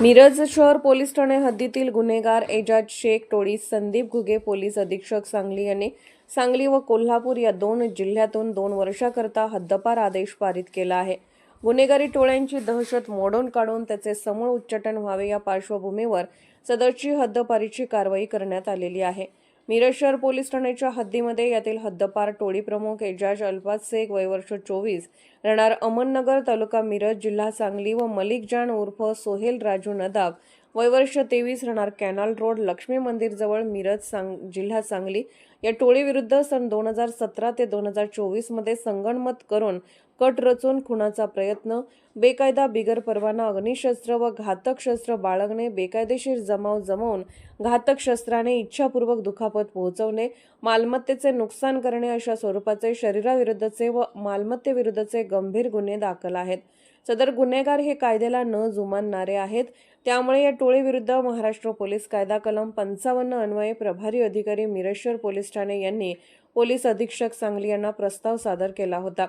मिरज शहर पोलीस ठाणे हद्दीतील गुन्हेगार एजाज शेख टोळी संदीप घुगे पोलीस अधीक्षक सांगली यांनी सांगली व कोल्हापूर या दोन जिल्ह्यातून दोन वर्षाकरता हद्दपार आदेश पारित केला आहे. गुन्हेगारी टोळ्यांची दहशत मोडून काढून त्याचे समूळ उच्चाटन व्हावे या पार्श्वभूमीवर सदरची हद्दपारीची कारवाई करण्यात आलेली आहे. मिरज शहर पोलीस ठाण्याच्या हद्दीमध्ये यातील हद्दपार टोळी प्रमुख एजाज अल्फाज शेख वयवर्ष चोवीस राहणार अमननगर तालुका मिरज जिल्हा सांगली व मलिक जान उर्फ सोहेल राजू नदाब वयवर्ष तेवीस राहणार कॅनॉल रोड लक्ष्मी मंदिरजवळ मिरज सांग जिल्हा सांगली. या टोळीविरुद्ध सन दोन हजार सतरा ते दोन हजार चोवीसमध्ये संगणमत करून कट रचून खुनाचा प्रयत्न. बेकायदा बिगर परवाना अग्निशस्त्र व घातक शस्त्र बाळगणे बेकायदेशीर जमाव जमवून घातक शस्त्राने इच्छापूर्वक दुखापत पोहोचवणे मालमत्तेचे नुकसान करणे अशा स्वरूपाचे शरीराविरुद्धचे व मालमत्तेविरुद्धचे गंभीर गुन्हे दाखल आहेत. सदर गुन्हेगार हे कायद्याला न जुमानणारे आहेत. त्यामुळे या टोळीविरुद्ध महाराष्ट्र पोलीस कायदा कलम पंचावन्न अन्वये प्रभारी अधिकारी मिरेश्वर पोलीस ठाणे यांनी पोलीस अधीक्षक सांगली यांना प्रस्ताव सादर केला होता.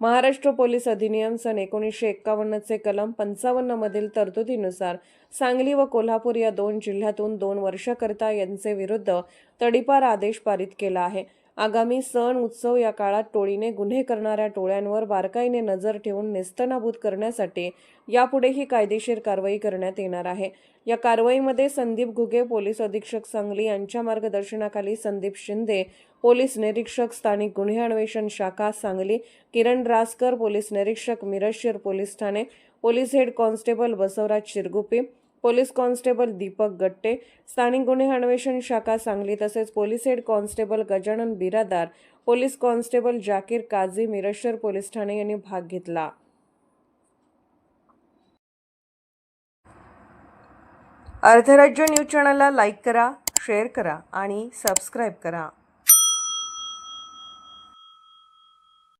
महाराष्ट्र पोलीस अधिनियम सन एकोणीसशे एक्कावन्नचे कलम पंचावन्नमधील तरतुदीनुसार सांगली व कोल्हापूर या दोन जिल्ह्यातून दोन वर्षाकरता यांचे विरुद्ध तडीपार आदेश पारित केला आहे. आगामी सण उत्सव या काळात टोळीने गुन्हे करणाऱ्या टोळ्यांवर बारकाईने नजर ठेवून नेस्तनाबूत करण्यासाठी यापुढेही कायदेशीर कारवाई करण्यात येणार आहे. या कारवाईमध्ये संदीप घुगे पोलीस अधीक्षक सांगली यांच्या मार्गदर्शनाखाली संदीप शिंदे पोलीस निरीक्षक स्थानिक गुन्हे अन्वेषण शाखा सांगली किरण रासकर पोलीस निरीक्षक मिरजशेर police Thane police head constable Basavaraj Shirgupi police constable Deepak Gatte स्थानिक गुन्हे अन्वेषण शाखा सांगली तसेच police head constable Gajanan Biradar police constable Zakir Kazi मिरश्वर police ठाणे यांनी भाग घेतला. अर्धराज्य न्यूज चॅनलला लाईक करा शेअर करा आणि सबस्क्राईब करा.